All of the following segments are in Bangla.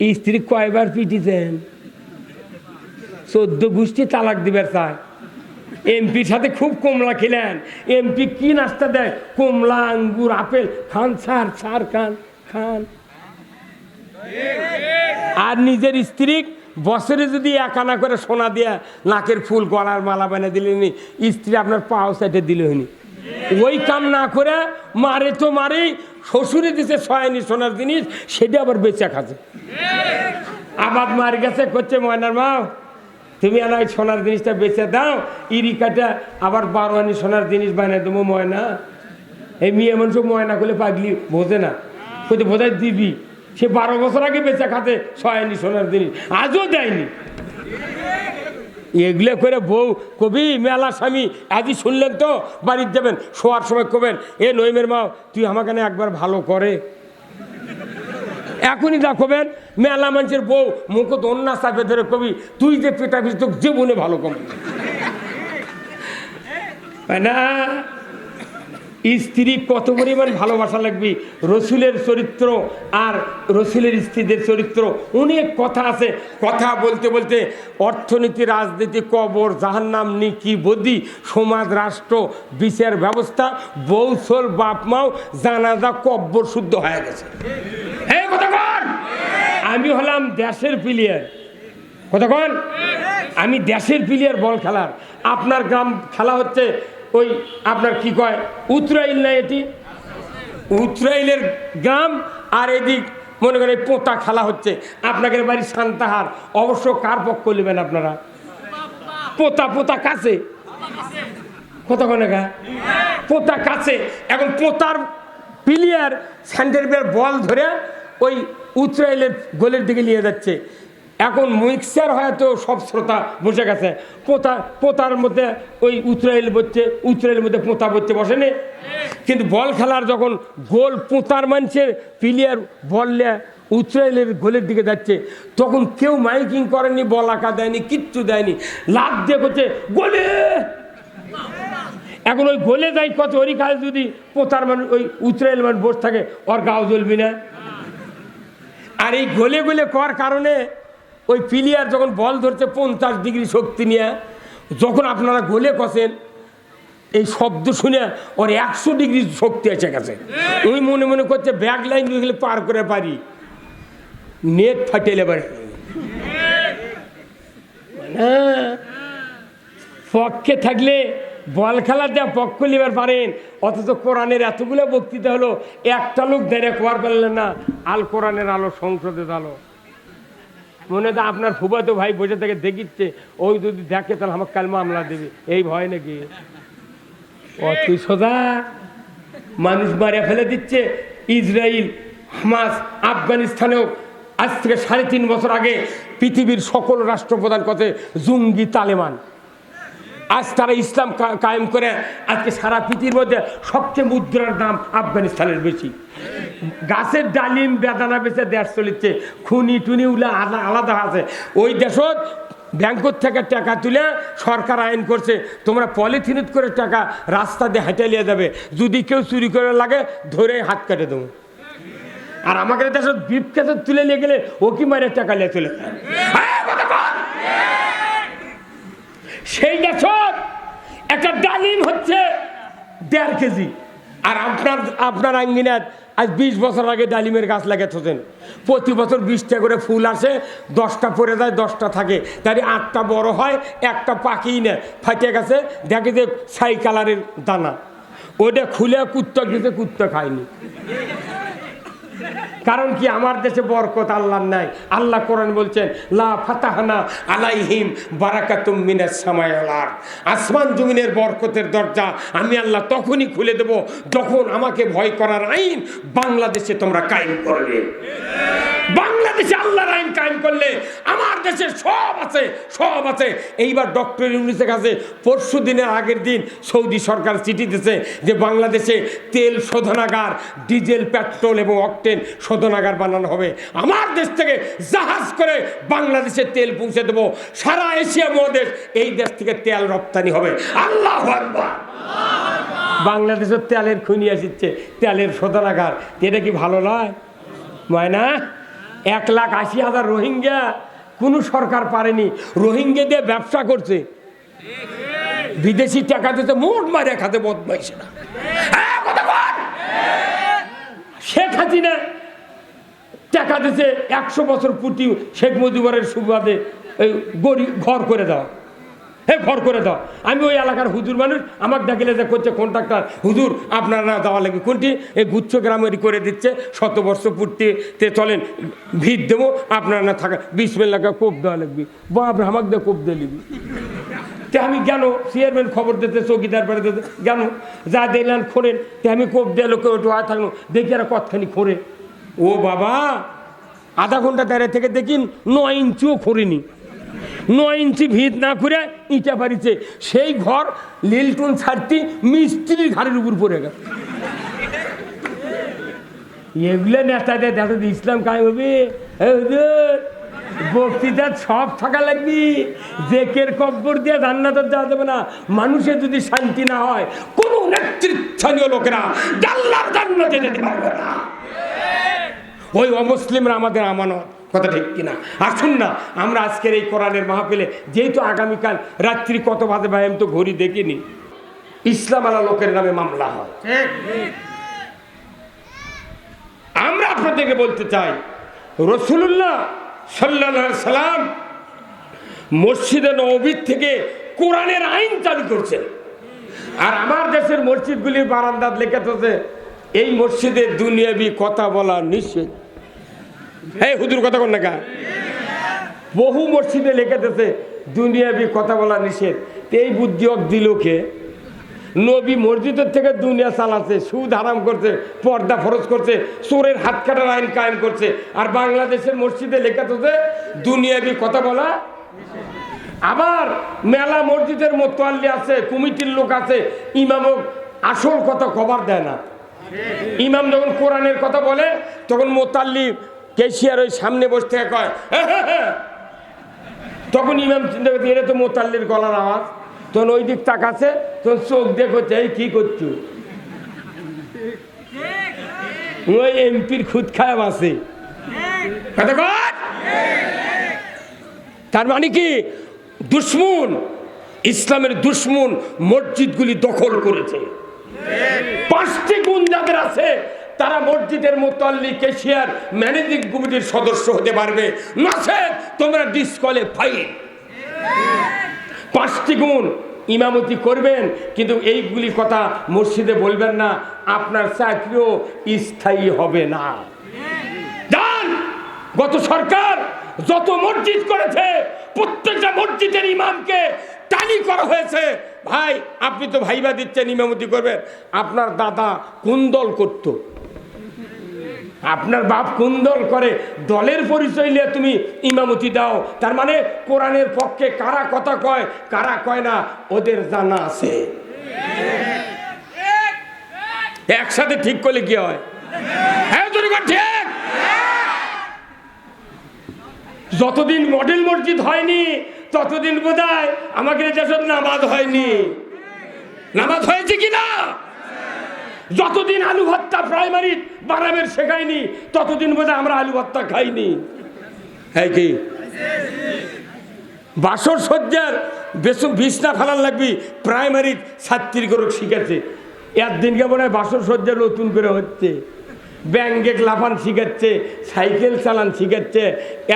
স্ত্রী কয়বার পিটিছেন? চোদ্দ গোষ্ঠী তালাক দিবার চায় এমপির সাথে খুব কমলা খেলেন। এমপি কি নাস্তা দেয়? কমলা, আঙ্গুর, আপেল। খান ছাড় ছাড় খান খান। আর নিজের স্ত্রী বছরে যদি একানা করে সোনা দিয়া নাকের ফুল গলার মালা বানিয়ে দিলেনি স্ত্রী আপনার পাও সাইডে দিল হয়নি। ওই কাম না করে মারে তো মারে শ্বশুরে দিছে ছয়নি সোনার জিনিস, সেটা আবার বেচা খাচ্ছে। আবাদ মার গেছে করছে, ময়নার মা, তুমি আর ওই সোনার জিনিসটা বেচে দাও, ইরিকাটা আবার বারো আনি সোনার জিনিস বানিয়ে দেবো, ময়না। এই মেয়ে মানুষ ময়না করলে পাগলি বোঝে না। কোথায় বোঝায় দিবি। সে বারো বছর আগে বেচা খাতে ছয় আনি সোনার জিনিস, আজও দেয়নি। এগুলো করে বউ কবি, মেলা স্বামী আজই শুনলেন তো বাড়ির যাবেন, শোয়ার সময় কবেন, এ নইমের মা, তুই আমাকে না একবার ভালো করে? এখনই দেখবেন, মেলা মানুষের বউ মুখ দন্যা চাপে ধরে, কবি, তুই যে পেটা পিস তোকে জীবনে ভালো কম না? স্ত্রী কত পরিমাণ ভালোবাসা লাগবে? রসুলের চরিত্র আর রসুলের স্ত্রীদের চরিত্র। অনেক কথা আছে। কথা বলতে বলতে অর্থনীতি, রাজনীতি, কবর, জাহান্নাম, নিকি, বদি, সমাজ, রাষ্ট্র, বিচার ব্যবস্থা বৌসল বাপ, মাও, জানাজা, কব্বর শুদ্ধ হয়ে গেছে। আমি হলাম দেশের প্লেয়ার কতক্ষণ আমি দেশের প্লেয়ার বল খেলার। আপনার গ্রাম খেলা হচ্ছে ওই আপনার কি কয়? উত্তরাইল না এটি? উত্তরাইলের গ্রাম আর এদিক মনে করেন পোতা খেলা হচ্ছে। আপনাদের বাড়ি সান্তাহার। অবশ্য কার পক্ষ নেবেন আপনারা? পোতা পোতা কাছে? কতক্ষণ গা? পোতা কাছে। এখন পোতার প্লেয়ার স্যান্ডেলবের বল ধরে ওই উত্তরাইলের গোলের দিকে নিয়ে যাচ্ছে। এখন মিক্সার হয়তো সব শ্রোতা বসে গেছে। পোতা, পোতার মধ্যে ওই উত্তরাইল বসছে উত্তরাইলের মধ্যে পোতা বসছে বসেনি। কিন্তু বল খেলার যখন গোল পোতার মানুষের প্লেয়ার বল উত্তরাইলের গোলের দিকে যাচ্ছে, তখন কেউ মাইকিং করেনি, বল আঁকা দেয়নি, কিচ্ছু দেয়নি। লাভ দিয়ে করছে, গোলে! এখন ওই গোলে যাই কত, ওরই কাজ যদি পোতার মানুষ ওই উত্তরাইল মানুষ বসে থাকে, ওর গাও জ্বলবি না। আর এই গোলে গোলে কর কারণে ওই প্লেয়ার যখন বল ধরছে পঞ্চাশ ডিগ্রি শক্তি নিয়ে, যখন আপনারা গোলে কষেন, এই শব্দ শুনে ওর একশো ডিগ্রি শক্তি এসে গেছে। ওই মনে মনে করছে ব্যাক লাইন গেলে পার করে পারি। নেট ফাটেলে হ্যাঁ পক্ষে থাকলে বল খেলার যা পক্ষ নিবার পারেন, অথচ কোরআনের এতগুলো বক্তৃতা হলো, একটা লোক দেরে কোয়ার পারলেন না, আল কোরআনের আলো সংসদের আলো মনে তো আপনার ফুবাতো ভাই বসে থেকে দেখিচ্ছে, ওই যদি দেখে তাহলে আমাকে কাল মামলা দেবে। এই ভয় নাকি? ও, তুই সোজা? মানুষ মারে ফেলে দিচ্ছে। ইসরায়েল হামাস, আফগানিস্তানেও আজ থেকে সাড়ে তিন বছর আগে পৃথিবীর সকল রাষ্ট্রপ্রধান কথে জঙ্গি তালেমান আজ তারা ইসলাম কায়েম করে আজকে সারা পৃথিবীর মধ্যে সবচেয়ে মুদ্রার দাম আফগানিস্তানের বেশি। গাছের ডালিম বেদানা বেচে দেশ চলেছে, খুনি টুনি উলা আলা- আলাদা আছে। ওই দেশত ব্যাংকর থেকে টাকা তুলে সরকার আইন করছে, তোমরা পলিথিনিত করে টাকা রাস্তা দিয়ে হেঁটে নিয়ে যাবে। যদি কেউ চুরি করে লাগে, ধরে হাত কেটে দেবো। আর আমাকে দেশত বিপ কেসে তুলে নিয়ে গেলে ও কি মারে টাকা নিয়ে চলে যায়। হ্যাঁ, কথা বল। সেই দেশত একটা ডালিম হচ্ছে দেড় কেজি। আর আপনার আপনার আঙ্গিনাত আজ বিশ বছর আগে ডালিমের গাছ লাগে থাকেন প্রতি বছর বিশটা করে ফুল আসে, দশটা পরে যায়, দশটা থাকে। তাই আটটা বড় হয়, একটা পাকিই না ফাটে গেছে, দেখে যে ছাই কালারের দানা। ওটা খুলে কুত্তা দিতে কুত্তা খায়নি। কারণ কি আমার দেশে বরকত আল্লাহ নাই। আল্লাহ কোরআন বলছেন, লা ফাতাহানা আলাইহিম বারাকাতুম মিনাস সামায়ালার আসমান জমিনের বরকতের দরজা আমি আল্লাহ তখনই খুলে দেব যখন আমাকে ভয় করার আইন বাংলাদেশে তোমরা কায়েম করবে। বাংলাদেশে আল্লাহর আইন কায়েম করলে আমার দেশে সব আছে সব আছে। এইবার ডক্টর ইউনিসের কাছে পরশু দিনের আগের দিন সৌদি সরকার চিঠি দিয়েছে যে বাংলাদেশে তেল শোধনাগার, ডিজেল, পেট্রোল এবং অকটেন শোধনাগার বানানো হবে। আমার দেশ থেকে জাহাজ করে বাংলাদেশে তেল পৌঁছে দেবো। সারা এশিয়া মহাদেশ এই দেশ থেকে তেল রপ্তানি হবে। আল্লাহ বাংলাদেশের তেলের খুনি আসিচ্ছে তেলের শোধনাগার। এটা কি ভালো নয়? ময়না? এক লাখ আশি হাজার রোহিঙ্গা কোনো সরকার পারেনি। রোহিঙ্গা দিয়ে ব্যবসা করছে। বিদেশি টাকা দিতে মোট মারে খাতে বদমাইছে না। শেখ হাসিনা টাকা দিতে একশো বছর পুটি শেখ মুজিবরের সুবাদে গরিব ঘর করে দাও হ্যাঁ ঘর করে দাও। আমি ওই এলাকার হুজুর মানুষ আমার ডাকিলে যে করছে কন্ট্রাক্টর হুজুর, আপনার দেওয়া লাগবে কোনটি? এই গুচ্ছ গ্রামের করে দিচ্ছে, শত বর্ষ পূর্তিতে চলেন ভিড় দেবো, আপনার না থাকা বিশ মিল লাগা কোপ দেওয়া লাগবে বাপ আমাকে দিয়ে কোপ দিয়ে নিবি তে আমি কেন? চেয়ারম্যান খবর দিতে, চৌকিদার বেড়ে দিতে, কেন? যা দিলেন খোরেন, তে আমি কোপ দিয়ে লোকে ওটু আয় থাকল, দেখি আর কতখানি খোরে। ও বাবা, আধা ঘণ্টা দাঁড়িয়ে থেকে দেখিন, নয় ইঞ্চিও খোরেনি। নয় ইঞ্চি ভিত না করে ইটা বাড়িছে। সেই ঘর লিলটন ছাড়তি মিস্ত্রির ঘাড়ের উপর পড়ে গেল। এগুলো নেতাদের দেখো ইসলাম কায় হবে। বক্তৃতার সব থাকা লাগবি। জেকের কব্বর দিয়ে জান্নাতের যাওয়া যাবে না। মানুষের যদি শান্তি না হয়, কোনো নেতৃস্থানীয় লোকেরা জাল্লার জান্নাতে যেতে পারবে না। ওই অমুসলিমরা আমাদের আমানত। কথা ঠিক কিনা? আসুন না আমরা আজকের এই কোরআনের মাহফিলে যেহেতু আগামীকাল রাত্রি কত বাজে ভাই আমি তো ঘড়ি দেখিনি। ইসলাম আলা লোকের নামে মামলা হয়। আমরা আপনাদেরকে বলতে চাই রসুল্লাহ সাল্লাহ সাল্লাম মসজিদে নবীর থেকে কোরআনের আইন চালু করছেন। আর আমার দেশের মসজিদগুলির বারান্দাত লেখা থাকে এই মসজিদে দুনিয়াবি কথা বলা নিষেধ। হ্যাঁ হুজুর, কথা কোন না বহু মসজিদে লেখাতেছে দুনিয়াবি কথা বলা নিষেধ। এই বুদ্ধি অক দিল কে? নবী মসজিদের থেকে দুনিয়া চালাচ্ছে, সুদ হারাম করছে, পর্দা ফরজ করছে, চোরের হাত কাটার আইন কায়েম করছে। আর বাংলাদেশের মসজিদে লেখাতেছে দুনিয়াবি কথা বলা আবার মেলা মসজিদের মোতোয়াল্লি আছে, কমিটির লোক আছে ইমামক আসল কথা কভার দেয় না। ইমাম যখন কোরআনের কথা বলে, তখন মোতাল্লি কেশিয়ার ওই সামনে বসে থেকে কয় "হ্যাঁ, হ্যাঁ, হ্যাঁ।" তখন ইমাম চিন্তা করছে এটা তো মোতাল্লির গলার আওয়াজ। তখন ওই দিক তাকাচ্ছে তখন চোখ দিয়ে করছে এই কি করছ? ওই এমপির খুদ খায়াব আছে। তার মানে কি? দুশ্মন ইসলামের দুশ্মন মসজিদগুলি দখল করেছে। পাঁচটি গুণ যাদের আছে তারা মসজিদের মোতাল্লি কেশিয়ার ম্যানেজিং কমিটির সদস্য হতে পারবে। নচেত তোমরা ডিসকলে ফাইন পাঁচটি গুণ ইমামতি করবেন, কিন্তু এইগুলি কথা মসজিদে বলবেন না। আপনার চাকরিও স্থায়ী হবে না। গত সরকার যত মসজিদ করেছে, প্রত্যেকটা মসজিদের ইমামকে টালি করা হয়েছে। ভাই, আপনি তো ভাইবা দিচ্ছেন ইমামতি করবেন। আপনার দাদা কোন দল করতো? আপনার বাপ কোন দল করে? দলের পরিচয় নিয়ে তুমি ইমামতি দাও। তার মানে কোরআনের পক্ষে কারা কথা কয়, কারা কয় না, ওদের জানা আছে। একসাথে ঠিক করলে কি হয়? হ্যাঁ ঠিক। যতদিন মডেল মসজিদ হয়নি, ততদিন বোধ আমাকে দেশের নামাজ হয়নি। নামাজ হয়েছে কি না যতদিন আলু ভর্তা প্রাইমারি বারামের শেখায়নি ততদিন বোধ আমরা আলু ভর্তা খাইনি। হ্যাঁ কি? বাসর সজ্জার বিছনা ফেলার লাগবি প্রাইমারি ছাত্রী করে শিখেছে একদিনকে মনে হয় বাসর সজ্জা নতুন করে হচ্ছে। ব্যাঙ্গে লাফান শিখাচ্ছে, সাইকেল চালান শিখাচ্ছে,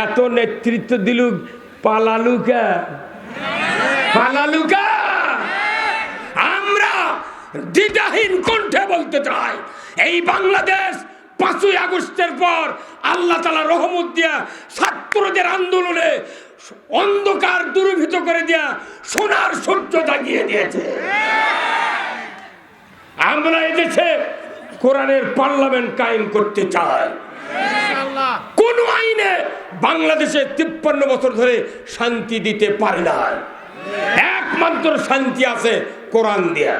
এত নেতৃত্ব দিলুক পালালুকা। পালালুকা! দ্বিধাহীন কণ্ঠে বলতে চাই এই বাংলাদেশ পাঁচই আগস্টের পর আল্লাহ তালা রহমত দিয়া ছাত্রদের আন্দোলনে অন্ধকার দূরীভূত করে দিয়া সোনার সূর্য জাগিয়ে দিয়েছে। আমরা এদেশে কোরআনের পার্লামেন্ট কায়েম করতে চাই। কোন আইনে বাংলাদেশে তিপ্পান্ন বছর ধরে শান্তি দিতে পারে না একমাত্র শান্তি আছে কোরআন দিয়া।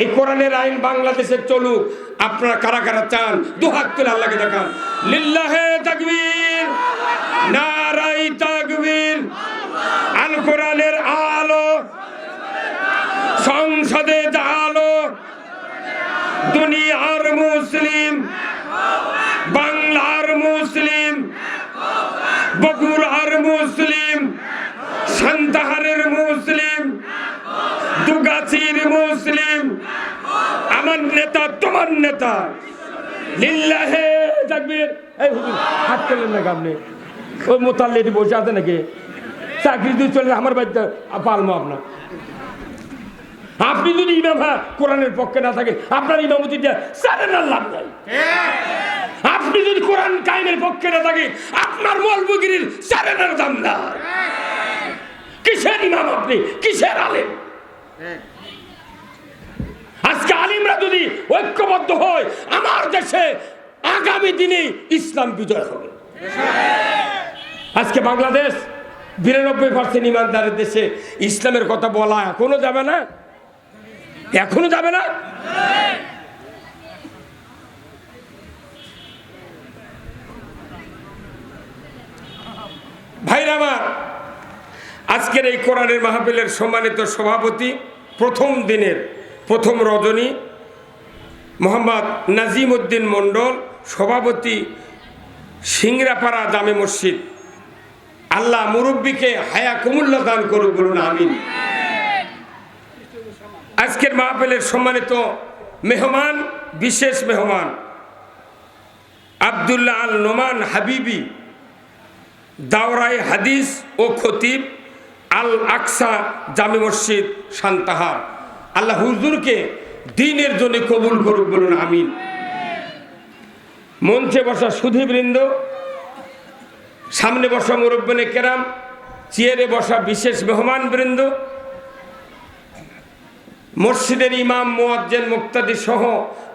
এই কোরআনের আইন বাংলাদেশে চলুক, আপনারা কারা কারা চান দুহাত তুলে আল্লাহকে দেখান। লিল্লাহে তাকবীর, নারাই তাকবীর আল কোরআনের আলো, সংসদে আলো, দুনিয়ার মুসলিম, বাংলার মুসলিম বগুড়ার মুসলিম, সান্তাহারের মুসলিম মুসলিম। আমার নেতা তোমার নেতা। লিল্লাহে তাকবীর এই হুজুর, হাত তোলেন না আপনি? ওই মোতাল্লেটি বসে আছে নাকি? চাকরি দিয়ে চলে আমার বাড়িতে পালমো আপনার। আপনি যদি ইমাম কোরআনের পক্ষে না থাকে, আপনার ইমামতিটা সারেন লাভ নাই। আপনি যদি কোরআন কায়েমের পক্ষে না থাকে, আপনার মলবগিরির সারেনার দাম না কিসের ইমাম আপনি? কিসের আলেম? যদি ঐক্যবদ্ধ হয়, আমার দেশে আগামী দিনে ইসলাম বিজয় হবে। আজকে বাংলাদেশ বিরানব্বই পার্সেন্ট ইমানদারের দেশে ইসলামের কথা বলা এখনও যাবে না? এখনও যাবে না? ভাইরা আমার, আজকের এই কোরআনের মাহফিলের সম্মানিত সভাপতি প্রথম দিনের প্রথম রজনী মোহাম্মদ নাজিম উদ্দিন মণ্ডল, সভাপতি সিংরাপাড়া জামে মসজিদ। আল্লাহ মুরব্বীকে হায়া কুমুল্লা দান করুক বলুন, আমিন। আজকের মাহফিলের সম্মানিত মেহমান, বিশেষ মেহমান, আবদুল্লাহ আল নোমান হাবিবি দাওরাই হাদিস ও খতিব, আল আকসা জামে মসজিদ সান্তাহার। আল্লাহ হুজুরকে দিনের জন্য কবুল করুক বলুন, আমিন। মঞ্চে বসা সুধীবৃন্দ, সামনে বসা মুরব্বনে কেরাম, চেয়ারে বসা বিশেষ মেহমান বৃন্দ, মসজিদের ইমাম, মোয়াজ্জেন, মুক্তাদি সহ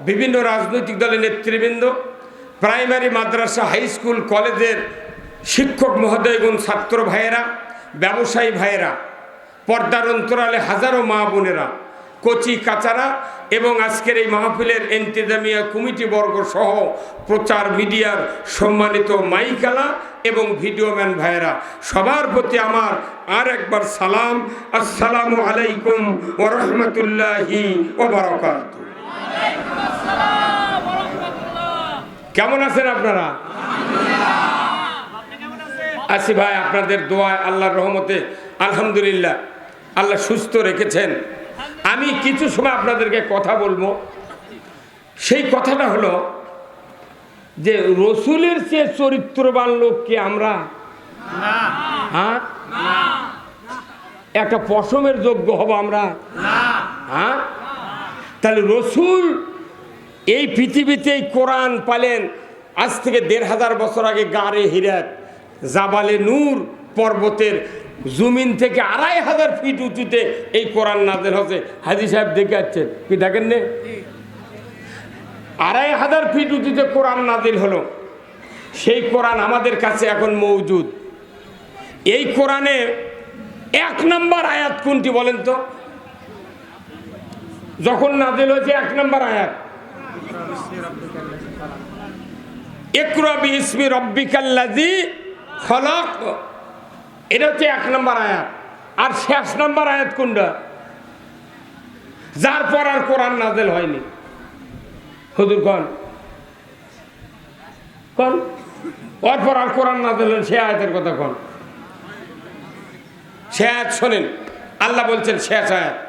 বিভিন্ন রাজনৈতিক দলের নেতৃবৃন্দ, প্রাইমারি মাদ্রাসা, হাই স্কুল, কলেজের শিক্ষক মহোদয়গুণ, ছাত্র ভাইয়েরা, ব্যবসায়ী ভাইয়েরা, পর্দার অন্তরালে হাজারো মা বোনেরা কচি কাচারা এবং আজকের এই মাহফিলের এন্তেজামিয়া কমিটি বর্গ সহ প্রচার মিডিয়ার সম্মানিত মাইকালা এবং ভিডিওম্যান ভাইয়েরা, সবার প্রতি আমার আর একবার সালাম। আসসালামু আলাইকুম ও রহমতুল্লাহি ও কেমন আছেন আপনারা? আসি ভাই, আপনাদের দোয়ায় আল্লাহর রহমতে আলহামদুলিল্লাহ, আল্লাহ সুস্থ রেখেছেন। আমি কিছু সময় আপনাদেরকে কথা বলব। সেই কথাটা হলো যে রসুলের চেয়ে চরিত্রবান লোককে আমরা? হ্যাঁ? একটা পশমের যোগ্য হব আমরা? হ্যাঁ? তাহলে রসুল এই পৃথিবীতে এই কোরআন পালেন আজ থেকে দেড় হাজার বছর আগে গাড়ে হিরাত জাবালে নূর পর্বতের জমিন থেকে আড়াই হাজার ফিট উঁচুতে এই কোরআন নাজেল হচ্ছে হাজি সাহেব দেখে যাচ্ছেন কি দেখেন নে? আড়াই হাজার ফিট উঁচুতে কোরআন নাজিল হলো। সেই কোরআন আমাদের কাছে এখন মৌজুদ এই কোরআনে এক নম্বর আয়াত কোনটি বলেন তো? যখন নাজিল হয়েছে এক নম্বর আয়াত। একরবি ইসমি রব্বিকাল্লাজি ফলক এটা হচ্ছে এক নম্বর আয়াত। আর শেষ নম্বর আয়াত কোনটা? যার পর আর কোরআন নাজেল হয়নি। হুদুর কন। কন? ওর পর আর কোরআন নাজেল সে আয়াতের কথা কন। সে আয়াত শোনেন। আল্লাহ বলছেন, শেষ আয়াত।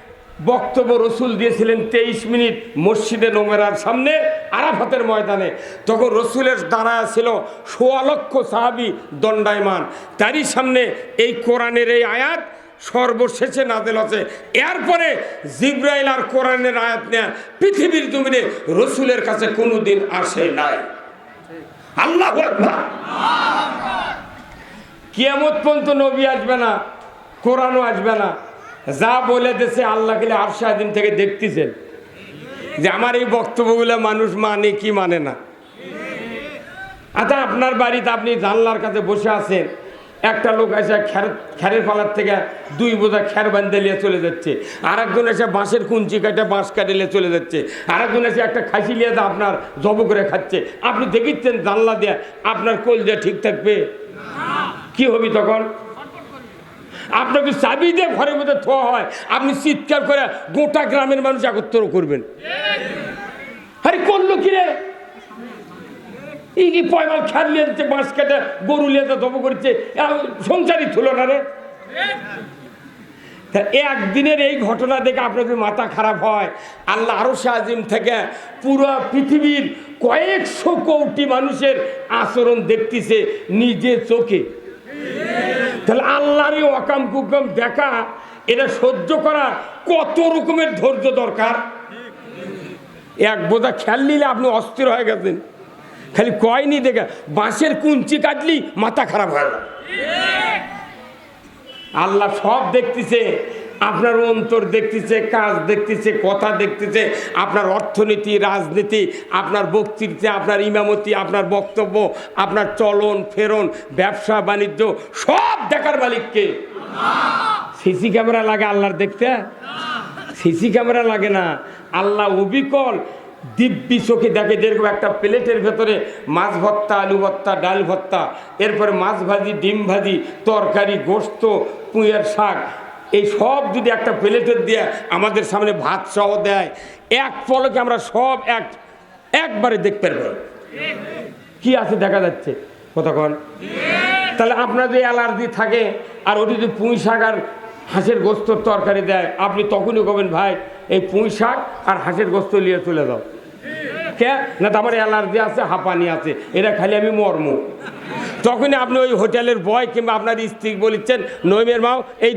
বক্তব্য রসুল দিয়েছিলেন তেইশ মিনিট মসজিদে নোমেরার সামনে আরাফাতের ময়দানে। তখন রসুলের দাঁড়ায় ছিল সোয়া লক্ষ সাহাবি দণ্ডায়মান। তারই সামনে এই কোরআনের এই আয়াত সর্বশেষে নাজেল আছে এরপরে জিব্রাইল আর কোরআনের আয়াত নেয়া পৃথিবীর জমিনে রসুলের কাছে কোনো দিন আসে নাই। আল্লাহ কিয়ামত পর্যন্ত নবী আসবে না, কোরআনও আসবে না। যা বলে দেশে আল্লাহ গেলে আর দিন থেকে দেখতেছেন। যে আমার এই বক্তব্যগুলো মানুষ মানে কি মানে না? আচ্ছা আপনার বাড়িতে আপনি জানলার কাছে বসে আছেন, একটা লোক এসে খ্যার খ্যারের পালার থেকে দুই বোঝা খ্যার বান্ধে নিয়ে চলে যাচ্ছে। আর একজন এসে বাঁশের কুঞ্চি কাটে বাঁশ কাটে নিয়ে চলে যাচ্ছে। আর একজন এসে একটা খাসি নিয়ে আপনার জব করে খাচ্ছে। আপনি দেখিচ্ছেন জানলা দিয়ে আপনার কোল দিয়ে ঠিক থাকবে? কি হবি তখন? আপনাকে চাবি দিয়ে ঘরের মধ্যে থোয়া হয়। আপনি চিৎকার করে গোটা গ্রামের মানুষ একত্র করবেন। আরে করল কি রে? এই কি পয়মাল নিয়ে যাচ্ছে বাঁশ কেটে গরু যা দব করছে। সংসারই থুল না রে। একদিনের এই ঘটনা দেখে আপনার যদি মাথা খারাপ হয়, আল্লাহ আরও আজিম থেকে পুরো পৃথিবীর কয়েকশো কোটি মানুষের আচরণ দেখতেছে নিজে চোখে। তাহলে আল্লাহর এই অকাম কুকাম দেখা, এটা সহ্য করা কত রকমের ধৈর্য দরকার? এক বোঝা খেয়াল নিলে আপনি অস্থির হয়ে গেছেন। খালি কয়নি দেখে, বাঁশের কুঞ্চি কাটলি মাথা খারাপ হয়ে গেল। আল্লাহ সব দেখতেছে আপনার অন্তর দেখতেছে, কাজ দেখতেছে, কথা দেখতেছে, আপনার অর্থনীতি, রাজনীতি, আপনার বক্তৃতা, আপনার ইমামতি, আপনার বক্তব্য, আপনার চলন, ফেরন, ব্যবসা, বাণিজ্য, সব দেখার মালিককে। সিসি ক্যামেরা লাগে আল্লাহর দেখতে? সিসি ক্যামেরা লাগে না। আল্লাহ অবিকল দিব্যি চোখে দেখে যেরকম একটা প্লেটের ভেতরে মাছ ভত্তা আলু ভত্তা ডাল ভত্তা এরপরে মাছ ভাজি, ডিম ভাজি, তরকারি, গোস্ত পুঁয়ের শাক এই সব যদি একটা প্লেটের দিয়ে আমাদের সামনে ভাত সহ দেয়, এক পলকে আমরা সব এক, একবারে দেখতে পারব। কি আছে দেখা যাচ্ছে? কতক্ষণ তাহলে আপনার যদি অ্যালার্জি থাকে আর ওটি যদি পুঁই শাক আর হাঁসের গোস্তর তরকারি দেয়, আপনি তখনই কবেন ভাই, এই পুঁই শাক আর হাঁসের গোস্ত নিয়ে চলে যাও। কে? না তো আমার অ্যালার্জি আছে, হাঁপানি আছে এটা খালি আমি মর্ম। তখনই আপনি ওই হোটেলের বয় কিংবা আপনার স্ত্রী বলিচ্ছেন, নইমের মাও, এই